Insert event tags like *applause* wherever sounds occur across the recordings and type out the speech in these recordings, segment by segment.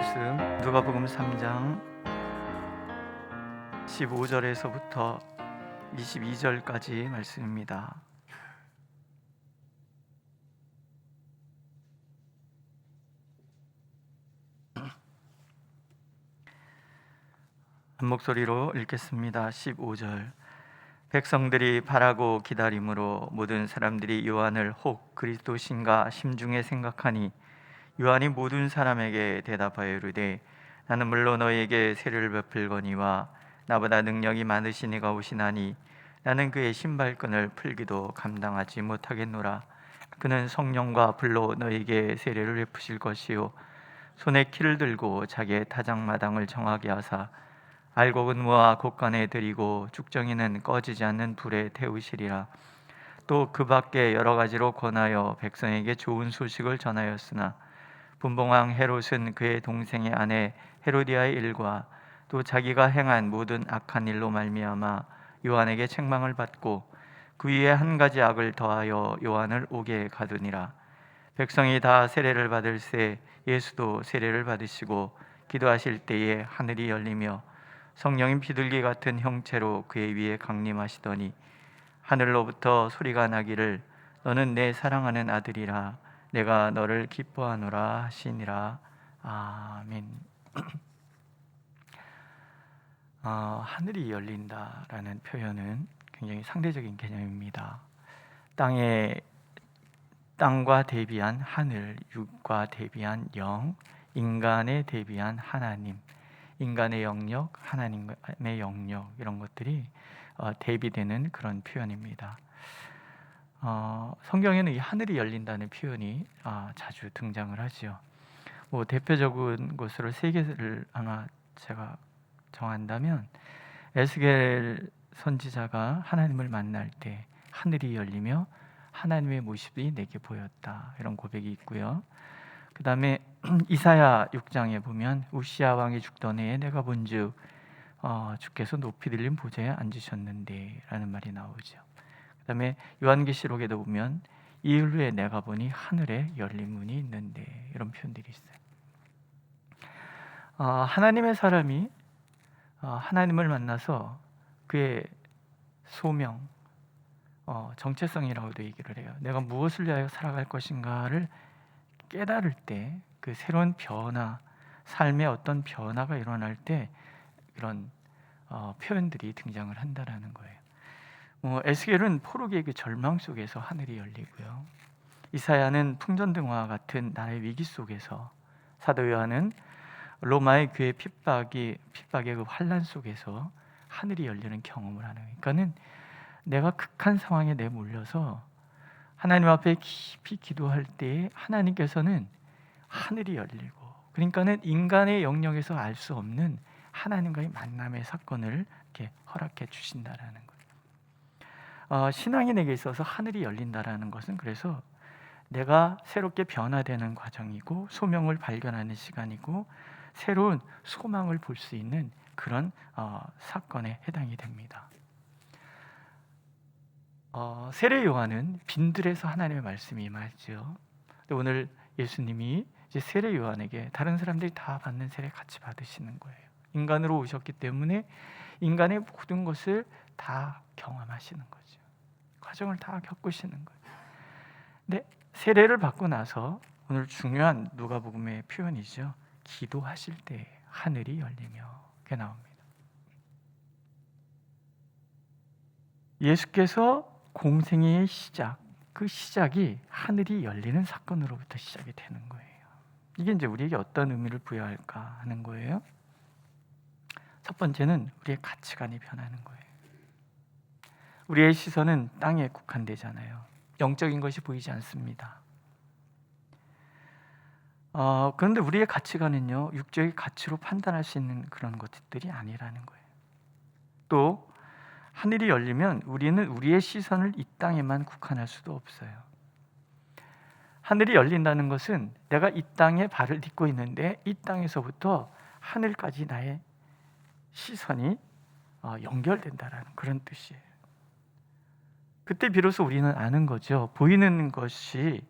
말씀 누가복음 3장 15절에서부터 22절까지 말씀입니다. 한 목소리로 읽겠습니다. 15절 백성들이 바라고 기다림으로 모든 사람들이 요한을 혹 그리스도신가 심중에 생각하니 요한이 모든 사람에게 대답하여 이르되 나는 물론 너희에게 세례를 베풀거니와 나보다 능력이 많으신 이가 오시나니 나는 그의 신발끈을 풀기도 감당하지 못하겠노라. 그는 성령과 불로 너희에게 세례를 베푸실 것이요. 손에 키를 들고 자기의 타작마당을 정하게 하사 알곡은 모아 곳간에 들이고 죽정이는 꺼지지 않는 불에 태우시리라. 또 그 밖에 여러 가지로 권하여 백성에게 좋은 소식을 전하였으나 분봉왕 헤롯은 그의 동생의 아내 헤로디아의 일과 또 자기가 행한 모든 악한 일로 말미암아 요한에게 책망을 받고 그 위에 한 가지 악을 더하여 요한을 옥에 가두니라. 백성이 다 세례를 받을새 예수도 세례를 받으시고 기도하실 때에 하늘이 열리며 성령인 비둘기 같은 형체로 그의 위에 강림하시더니 하늘로부터 소리가 나기를 너는 내 사랑하는 아들이라 내가 너를 기뻐하노라 하시니라 아멘. *clears throat* 어, 하늘이 열린다라는 표현은 굉장히 상대적인 개념입니다. 땅에 땅과 대비한 하늘, 육과 대비한 영, 인간에 대비한 하나님, 인간의 영역, 하나님의 영역 이런 것들이 어, 대비되는 그런 표현입니다. 어, 성경에는 이 하늘이 열린다는 표현이 아, 자주 등장을 하지요. 뭐 대표적인 것으로 세 개를 아마 제가 정한다면 에스겔 선지자가 하나님을 만날 때 하늘이 열리며 하나님의 모습이 내게 보였다 이런 고백이 있고요. 그 다음에 *clears throat* 이사야 6장에 보면 우시아 왕이 죽던 해에 내가 본즉 어, 주께서 높이 들린 보좌에 앉으셨는데라는 말이 나오죠. 그다음에 요한계시록에도 보면 이일 후에 내가 보니 하늘에 열린 문이 있는데 이런 표현들이 있어요. 어, 하나님의 사람이 어, 하나님을 만나서 그의 소명, 어, 정체성이라고도 얘기를 해요. 내가 무엇을 위하여 살아갈 것인가를 깨달을 때 그 새로운 변화, 삶의 어떤 변화가 일어날 때 이런 어, 표현들이 등장을 한다라는 거예요. 뭐 에스겔은 포로기의 그 절망 속에서 하늘이 열리고요. 이사야는 풍전등화 같은 나라의 위기 속에서 사도 요한은 로마의 교회 핍박이 핍박의 그 환란 속에서 하늘이 열리는 경험을 하는. 그러니까는 내가 극한 상황에 내몰려서 하나님 앞에 깊이 기도할 때 하나님께서는 하늘이 열리고 그러니까는 인간의 영역에서 알 수 없는 하나님과의 만남의 사건을 이렇게 허락해 주신다라는. 어, 신앙이 내게 있어서 하늘이 열린다라는 것은 그래서 내가 새롭게 변화되는 과정이고 소명을 발견하는 시간이고 새로운 소망을 볼 수 있는 그런 어, 사건에 해당이 됩니다. 어, 세례 요한은 빈들에서 하나님의 말씀이 임하죠. 오늘 예수님이 세례 요한에게 다른 사람들이 다 받는 세례 같이 받으시는 거예요. 인간으로 오셨기 때문에 인간의 모든 것을 다 경험하시는 거죠. 과정을 다 겪으시는 거예요. 근데 세례를 받고 나서 오늘 중요한 누가복음의 표현이죠. 기도하실 때 하늘이 열리며 그 나옵니다. 예수께서 공생의 시작, 그 시작이 하늘이 열리는 사건으로부터 시작이 되는 거예요. 이게 이제 우리에게 어떤 의미를 부여할까 하는 거예요. 첫 번째는 우리의 가치관이 변하는 거예요. 우리의 시선은 땅에 국한되잖아요. 영적인 것이 보이지 않습니다. 어, 그런데 우리의 가치관은요, 육적인 가치로 판단할 수 있는 그런 것들이 아니라는 거예요. 또 하늘이 열리면 우리는 우리의 시선을 이 땅에만 국한할 수도 없어요. 하늘이 열린다는 것은 내가 이 땅에 발을 딛고 있는데 이 땅에서부터 하늘까지 나의 시선이 어, 연결된다라는 그런 뜻이에요. 그때 비로소 우리는 아는 거죠. 보이는 것이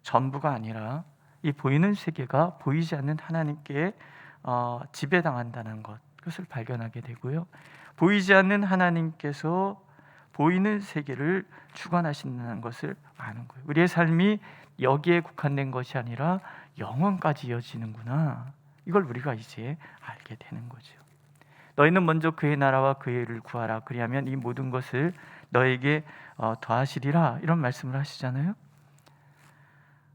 전부가 아니라 이 보이는 세계가 보이지 않는 하나님께 어, 지배당한다는 것 그것을 발견하게 되고요. 보이지 않는 하나님께서 보이는 세계를 주관하신다는 것을 아는 거예요. 우리의 삶이 여기에 국한된 것이 아니라 영원까지 이어지는구나. 이걸 우리가 이제 알게 되는 거죠. 너희는 먼저 그의 나라와 그의 를 구하라. 그리하면 이 모든 것을 너에게 어, 더하시리라. 이런 말씀을 하시잖아요.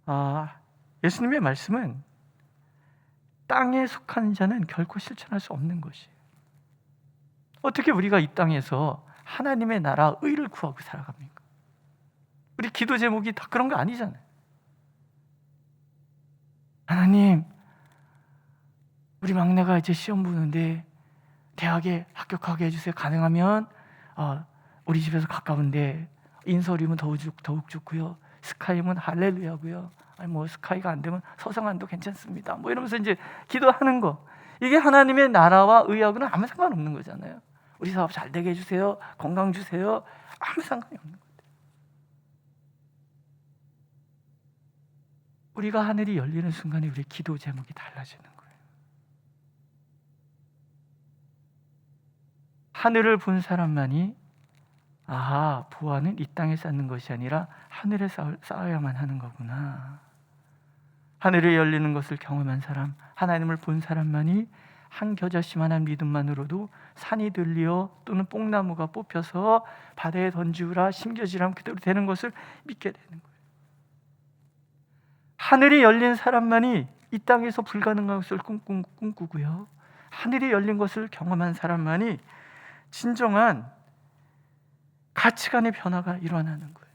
아, 예수님의 말씀은 땅에 속한 자는 결코 실천할 수 없는 것이에요. 어떻게 우리가 이 땅에서 하나님의 나라 의를 구하고 살아갑니까? 우리 기도 제목이 다 그런 거 아니잖아요. 하나님, 우리 막내가 이제 시험 보는데 대학에 합격하게 해주세요. 가능하면 어, 우리 집에서 가까운데 인서림은 더욱, 좋- 더욱 좋고요. 스카이면 할렐루야고요. 아니 뭐 스카이가 안 되면 서성안도 괜찮습니다. 뭐 이러면서 이제 기도하는 거. 이게 하나님의 나라와 의하고는 아무 상관없는 거잖아요. 우리 사업 잘 되게 해주세요. 건강 주세요. 아무 상관이 없는 거예요. 우리가 하늘이 열리는 순간에 우리 기도 제목이 달라지는 거예요. 하늘을 본 사람만이 아 보아는 이 땅에 쌓는 것이 아니라 하늘에 쌓- 쌓아야만 하는 거구나. 하늘에 열리는 것을 경험한 사람, 하나님을 본 사람만이 한 겨자씨만한 믿음만으로도 산이 들리어 또는 뽕나무가 뽑혀서 바다에 던지우라 심겨지람 그대로 되는 것을 믿게 되는 거예요. 하늘이 열린 사람만이 이 땅에서 불가능한 것을 꿈꾸, 꿈꾸고요. 하늘이 열린 것을 경험한 사람만이 진정한 가치관의 변화가 일어나는 거예요.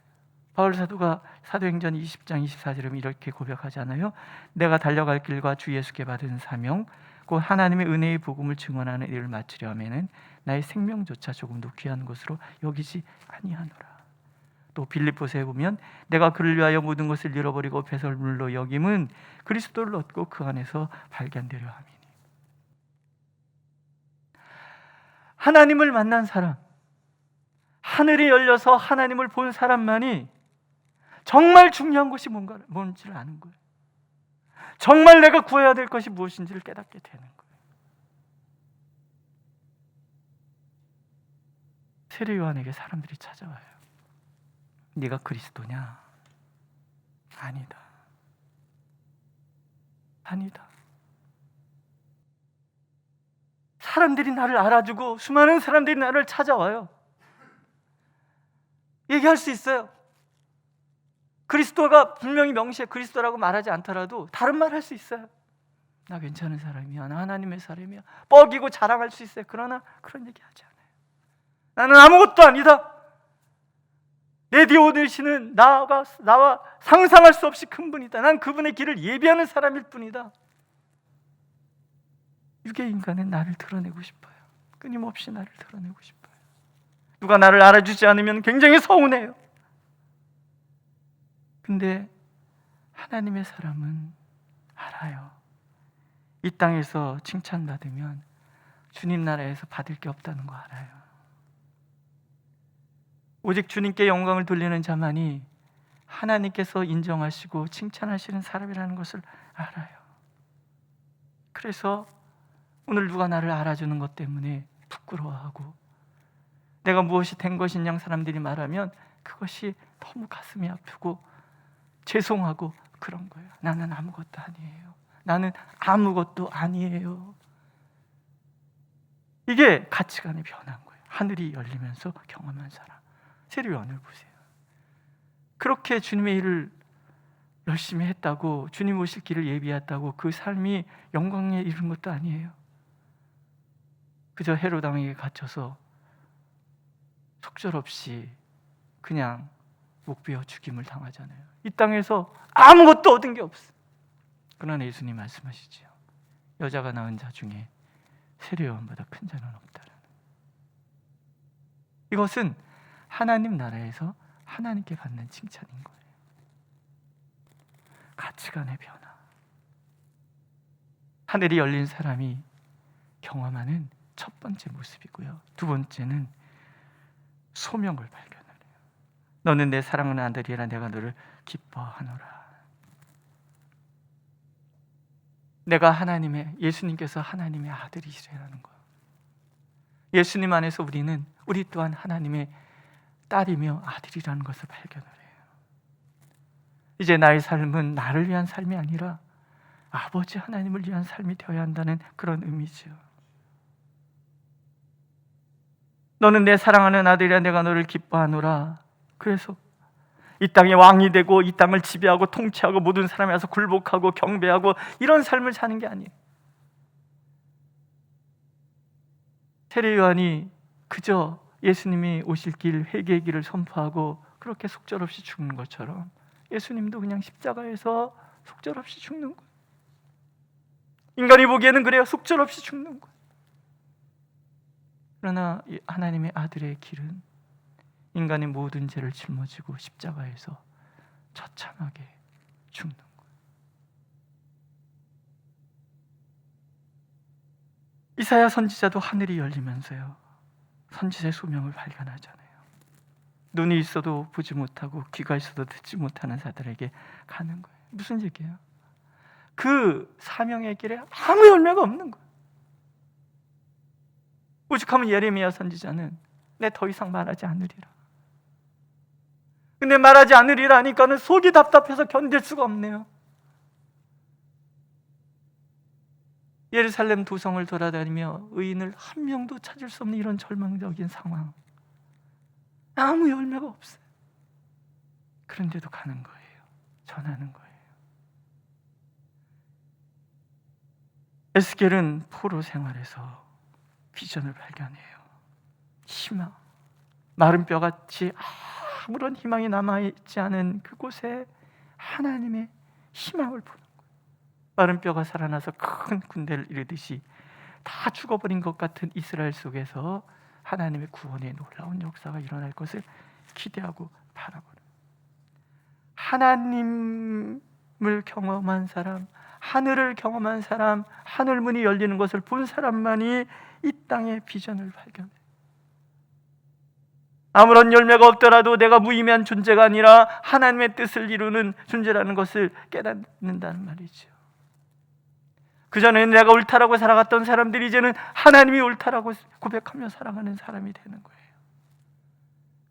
바울 사도가 사도행전 20장 24절에 이렇게 고백하잖아요. 내가 달려갈 길과 주 예수께 받은 사명 곧 하나님의 은혜의 복음을 증언하는 일을 마치려 하면은 나의 생명조차 조금도 귀한 것으로 여기지 아니하노라. 또 빌립보서에 보면 내가 그를 위하여 모든 것을 잃어버리고 배설물로 여김은 그리스도를 얻고 그 안에서 발견되려 함이니. 하나님을 만난 사람, 하늘이 열려서 하나님을 본 사람만이 정말 중요한 것이 뭔가 뭔지를 아는 거예요. 정말 내가 구해야 될 것이 무엇인지를 깨닫게 되는 거예요. 세례 요한에게 사람들이 찾아와요. 네가 그리스도냐? 아니다. 아니다. 사람들이 나를 알아주고 수많은 사람들이 나를 찾아와요. 얘기할 수 있어요. 그리스도가 분명히 명시해 그리스도라고 말하지 않더라도 다른 말 할 수 있어요. 나 괜찮은 사람이야. 나 하나님의 사람이야. 뻐기고 자랑할 수 있어요. 그러나 그런 얘기 하지 않아요. 나는 아무것도 아니다. 내 오시는 나가 나와 상상할 수 없이 큰 분이다. 난 그분의 길을 예비하는 사람일 뿐이다. 육의 인간은 나를 드러내고 싶어요. 끊임없이 나를 드러내고 싶어요. 누가 나를 알아주지 않으면 굉장히 서운해요. 근데 하나님의 사람은 알아요. 이 땅에서 칭찬받으면 주님 나라에서 받을 게 없다는 거 알아요. 오직 주님께 영광을 돌리는 자만이 하나님께서 인정하시고 칭찬하시는 사람이라는 것을 알아요. 그래서 오늘 누가 나를 알아주는 것 때문에 부끄러워하고 내가 무엇이 된 것이냐 사람들이 말하면 그것이 너무 가슴이 아프고 죄송하고 그런 거예요. 나는 아무것도 아니에요. 나는 아무것도 아니에요. 이게 가치관의 변화인 거예요. 하늘이 열리면서 경험한 사람. 세례요한을 보세요. 그렇게 주님의 일을 열심히 했다고 주님 오실 길을 예비했다고 그 삶이 영광에 이른 것도 아니에요. 그저 헤롯 왕에게 갇혀서 속절없이 그냥 목베어 죽임을 당하잖아요. 이 땅에서 아무것도 얻은 게 없어. 그러나 예수님 말씀하시지요. 여자가 낳은 자 중에 세례요한보다 큰 자는 없다라는. 이것은 하나님 나라에서 하나님께 받는 칭찬인 거예요. 가치관의 변화. 하늘이 열린 사람이 경험하는 첫 번째 모습이고요. 두 번째는 소명을 발견을 해요. 너는 내 사랑하는 아들이라 내가 너를 기뻐하노라. 내가 하나님의 예수님께서 하나님의 아들이시라는 거. 예수님 안에서 우리는 우리 또한 하나님의 딸이며 아들이라는 것을 발견을 해요. 이제 나의 삶은 나를 위한 삶이 아니라 아버지 하나님을 위한 삶이 되어야 한다는 그런 의미죠. 너는 내 사랑하는 아들이라 내가 너를 기뻐하노라. 그래서 이 땅의 왕이 되고 이 땅을 지배하고 통치하고 모든 사람이 와서 굴복하고 경배하고 이런 삶을 사는 게 아니에요. 세례 요한이 그저 예수님이 오실 길 회개의 길을 선포하고 그렇게 속절없이 죽는 것처럼 예수님도 그냥 십자가에서 속절없이 죽는 거예요. 인간이 보기에는 그래요. 속절없이 죽는 거예요. 그러나 이 하나님의 아들의 길은 인간의 모든 죄를 짊어지고 십자가에서 처참하게 죽는 거예요. 이사야 선지자도 하늘이 열리면서요. 선지자의 소명을 발견하잖아요. 눈이 있어도 보지 못하고 귀가 있어도 듣지 못하는 자들에게 가는 거예요. 무슨 얘기예요? 그 사명의 길에 아무 열매가 없는 거예요. 오죽하면 예레미야 선지자는 내 더 이상 말하지 않으리라. 근데 말하지 않으리라 하니까는 속이 답답해서 견딜 수가 없네요. 예루살렘 도성을 돌아다니며 의인을 한 명도 찾을 수 없는 이런 절망적인 상황. 아무 열매가 없어요. 그런데도 가는 거예요. 전하는 거예요. 에스겔은 포로 생활에서 비전을 발견해요. 희망. 마른 뼈같이 아무런 희망이 남아있지 않은 그곳에 하나님의 희망을 보는 거예요. 마른 뼈가 살아나서 큰 군대를 이루듯이 다 죽어버린 것 같은 이스라엘 속에서 하나님의 구원의 놀라운 역사가 일어날 것을 기대하고 바라보는 하나님을 경험한 사람, 하늘을 경험한 사람, 하늘 문이 열리는 것을 본 사람만이 이 땅의 비전을 발견해. 아무런 열매가 없더라도 내가 무의미한 존재가 아니라 하나님의 뜻을 이루는 존재라는 것을 깨닫는다는 말이죠. 그전에는 내가 옳다라고 살아갔던 사람들이 이제는 하나님이 옳다라고 고백하며 살아가는 사람이 되는 거예요.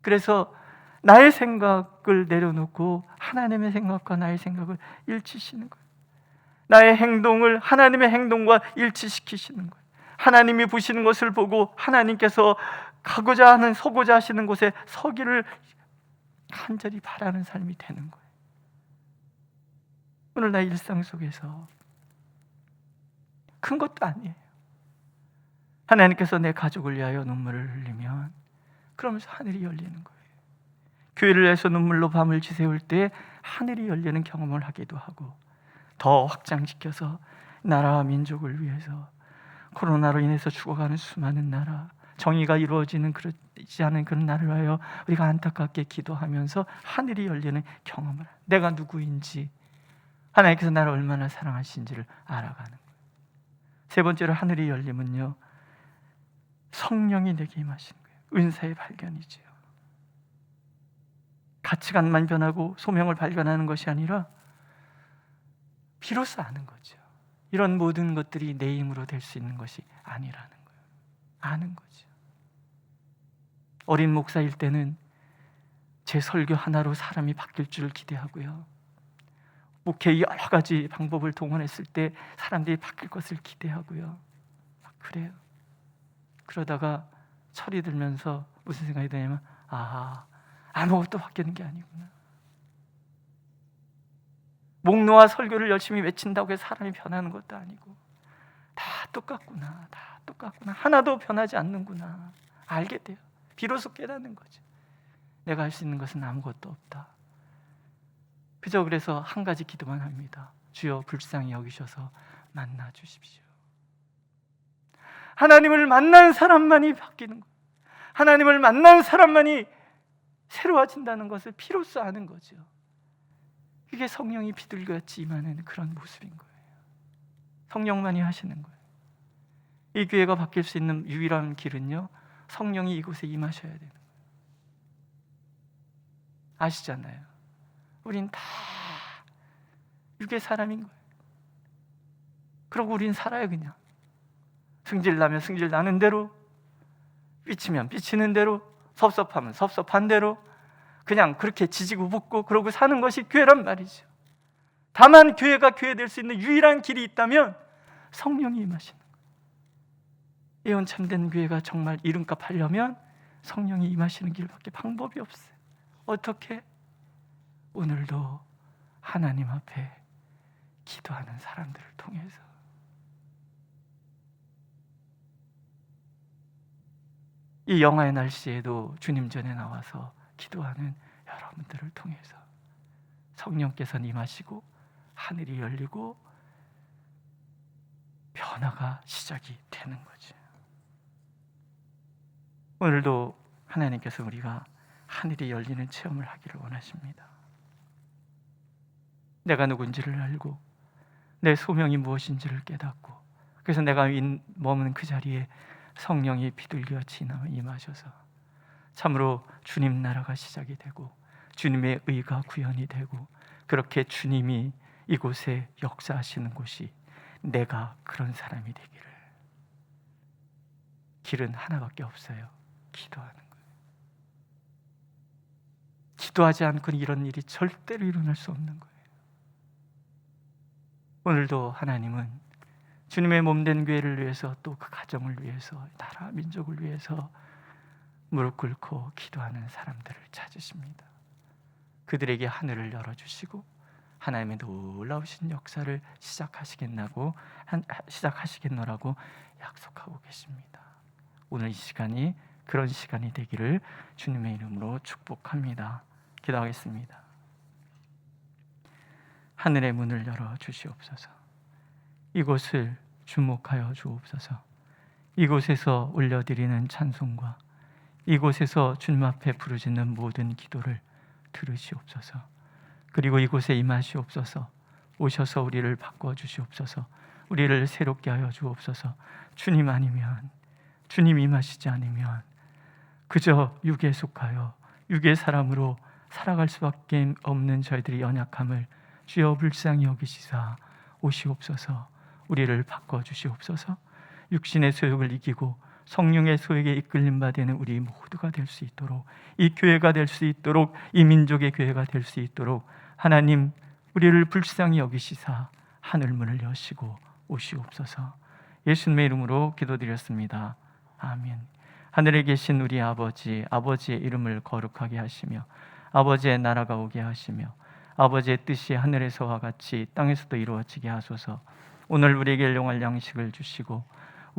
그래서 나의 생각을 내려놓고 하나님의 생각과 나의 생각을 일치시는 거예요. 나의 행동을 하나님의 행동과 일치시키시는 거예요. 하나님이 보시는 것을 보고 하나님께서 가고자 하는 서고자 하시는 곳에 서기를 간절히 바라는 삶이 되는 거예요. 오늘 나 일상 속에서 큰 것도 아니에요. 하나님께서 내 가족을 위하여 눈물을 흘리면 그러면서 하늘이 열리는 거예요. 교회를 위해서 눈물로 밤을 지새울 때 하늘이 열리는 경험을 하기도 하고 더 확장시켜서 나라와 민족을 위해서 코로나로 인해서 죽어가는 수많은 나라 정의가 이루어지는 그렇지 않은 그런 나라를 위하여 우리가 안타깝게 기도하면서 하늘이 열리는 경험을 내가 누구인지 하나님께서 나를 얼마나 사랑하신지를 알아가는 거예요. 세 번째로 하늘이 열리면요 성령이 내게 임하신 거예요. 은사의 발견이지요. 가치관만 변하고 소명을 발견하는 것이 아니라 비로소 아는 거죠. 이런 모든 것들이 내 힘으로 될 수 있는 것이 아니라는 거예요. 아는 거죠. 어린 목사일 때는 제 설교 하나로 사람이 바뀔 줄 기대하고요. 목회 여러 가지 방법을 동원했을 때 사람들이 바뀔 것을 기대하고요. 막 그래요. 그러다가 철이 들면서 무슨 생각이 드냐면 아 아무것도 바뀌는 게 아니구나. 목 놓아 설교를 열심히 외친다고 해서 사람이 변하는 것도 아니고 다 똑같구나. 다 똑같구나. 하나도 변하지 않는구나. 알게 돼요. 비로소 깨닫는 거죠. 내가 할 수 있는 것은 아무것도 없다. 그저 그래서 한 가지 기도만 합니다. 주여 불쌍히 여기셔서 만나 주십시오. 하나님을 만난 사람만이 바뀌는 거. 하나님을 만난 사람만이 새로워진다는 것을 피로써 아는 거죠. 그게 성령이 비둘기같이 임하는 그런 모습인 거예요. 성령만이 하시는 거예요. 이 교회가 바뀔 수 있는 유일한 길은요. 성령이 이곳에 임하셔야 되는 거예요. 아시잖아요. 우린 다 육의 사람인 거예요. 그러고 우린 살아요 그냥. 승질 나면 승질 나는 대로, 삐치면 삐치는 대로, 섭섭하면 섭섭한 대로, 그냥 그렇게 지지고 볶고 그러고 사는 것이 교회란 말이죠. 다만 교회가 교회 될 수 있는 유일한 길이 있다면 성령이 임하시는 거예요. 예언 참된 교회가 정말 이름값 하려면 성령이 임하시는 길밖에 방법이 없어요. 어떻게? 오늘도 하나님 앞에 기도하는 사람들을 통해서 이 영하의 날씨에도 주님 전에 나와서 기도하는 여러분들을 통해서 성령께서 임하시고 하늘이 열리고 변화가 시작이 되는 거죠. 오늘도 하나님께서 우리가 하늘이 열리는 체험을 하기를 원하십니다. 내가 누군지를 알고 내 소명이 무엇인지를 깨닫고 그래서 내가 인- 머무는 그 자리에 성령이 비둘기와 임하셔서 참으로 주님 나라가 시작이 되고 주님의 의가 구현이 되고 그렇게 주님이 이곳에 역사하시는 곳이 내가 그런 사람이 되기를 길은 하나밖에 없어요. 기도하는 거예요. 기도하지 않고는 이런 일이 절대로 일어날 수 없는 거예요. 오늘도 하나님은 주님의 몸 된 교회를 위해서 또 그 가정을 위해서 나라 민족을 위해서 무릎 꿇고 기도하는 사람들을 찾으십니다. 그들에게 하늘을 열어 주시고 하나님의 놀라우신 역사를 시작하시겠나고 한- 시작하시겠노라고 약속하고 계십니다. 오늘 이 시간이 그런 시간이 되기를 주님의 이름으로 축복합니다. 기도하겠습니다. 하늘의 문을 열어 주시옵소서. 이곳을 주목하여 주옵소서. 이곳에서 올려드리는 찬송과 이곳에서 주님 앞에 부르짖는 모든 기도를 들으시옵소서. 그리고 이곳에 임하시옵소서. 오셔서 우리를 바꿔 주시옵소서. 우리를 새롭게 하여 주옵소서. 주님 아니면 주님 임하시지 않으면 그저 육에 속하여 육의 사람으로 살아갈 수밖에 없는 저희들의 연약함을 주여 불쌍히 여기시사 오시옵소서. 우리를 바꿔 주시옵소서. 육신의 소욕을 이기고 성령의 소욕에 이끌림 받는 우리 모두가 될 수 있도록 이 교회가 될 수 있도록 이 민족의 교회가 될 수 있도록 하나님 우리를 불쌍히 여기시사 하늘 문을 여시고 오시옵소서. 예수님의 이름으로 기도드렸습니다. 아멘. 하늘에 계신 우리 아버지, 아버지의 이름을 거룩하게 하시며 아버지의 나라가 오게 하시며 아버지의 뜻이 하늘에서와 같이 땅에서도 이루어지게 하소서. 오늘 우리에게 일용할 양식을 주시고